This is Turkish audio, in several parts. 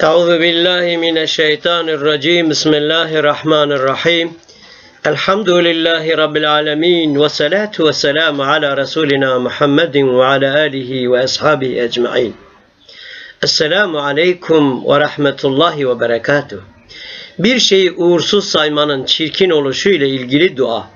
أعوذ بالله من الشيطان الرجيم بسم الله الرحمن الرحيم الحمد لله رب العالمين والصلاة والسلام على رسولنا محمد وعلى آله وأصحابه أجمعين السلام عليكم ورحمة الله وبركاته Bir şeyi uğursuz saymanın çirkin oluşuyla ilgili dua.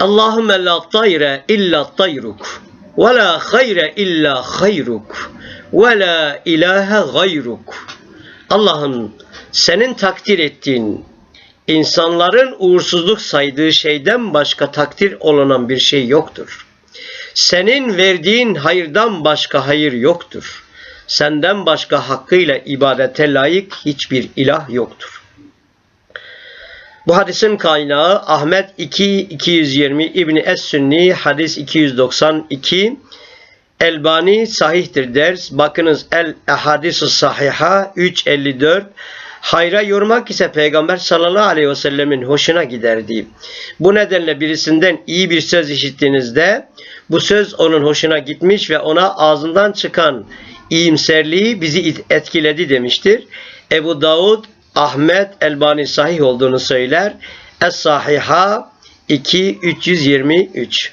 Allahümme la tayre illa tayruk ve la hayre illa hayruk ve la. Allah'ım senin takdir ettiğin insanların uğursuzluk saydığı şeyden başka takdir olunan bir şey yoktur. Senin verdiğin hayırdan başka hayır yoktur. Senden başka hakkıyla ibadete layık hiçbir ilah yoktur. Bu hadisin kaynağı Ahmet 2 220 İbni Es-Sünni hadis 292 Elbani sahihtir ders. Bakınız El Ehadis-i Sahiha 354 Hayra yormak ise Peygamber sallallahu aleyhi ve sellemin hoşuna giderdi. Bu nedenle birisinden iyi bir söz işittiğinizde bu söz onun hoşuna gitmiş ve ona ağzından çıkan iyimserliği bizi etkiledi demiştir. Ebu Davud Ahmet Elbani sahih olduğunu söyler. Es-Sahiha 2 323